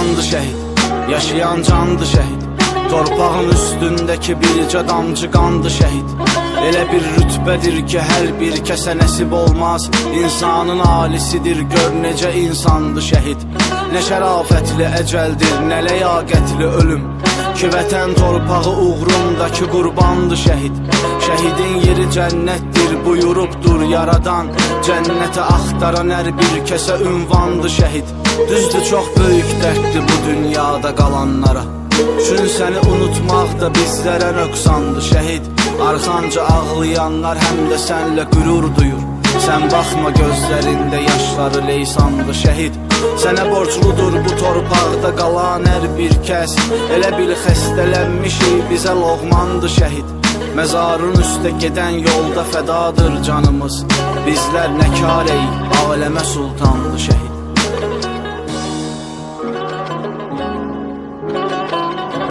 Candı şəhid, yaşayan candı şəhid. Torpağın üstündəki bircə damcı qandı şəhid. Elə bir rütbədir ki, hər bir kəsə nəsib olmaz. İnsanın alisidir, gör necə insandı şəhid. Nə şərafətli əcəldir, nə ləyaqətli ölüm. Ki vətən torpağı uğrundakı qurbandı şəhid. Şəhidin yeri cənnətdir, buyurubdur yaradan. Cənnəti axtaran hər bir kəsə ünvandı şəhid. Düzdür çox böyük dərddir bu dünyada qalanlara. Çün səni unutmaq da bizlərə nöqsandı şəhid. Arxanca ağlayanlar həm də sənlə qürur duyur. Sən baxma gözlərində yaşları leysandı şəhid. Sənə borcludur bu torpaqda qalan hər bir kəs. Elə bil xəstələnmişik bizə loğmandı şəhid. Məzarın üstə gedən yolda fədadır canımız. Bizlər nə karey, aləmə sultandı şəhid.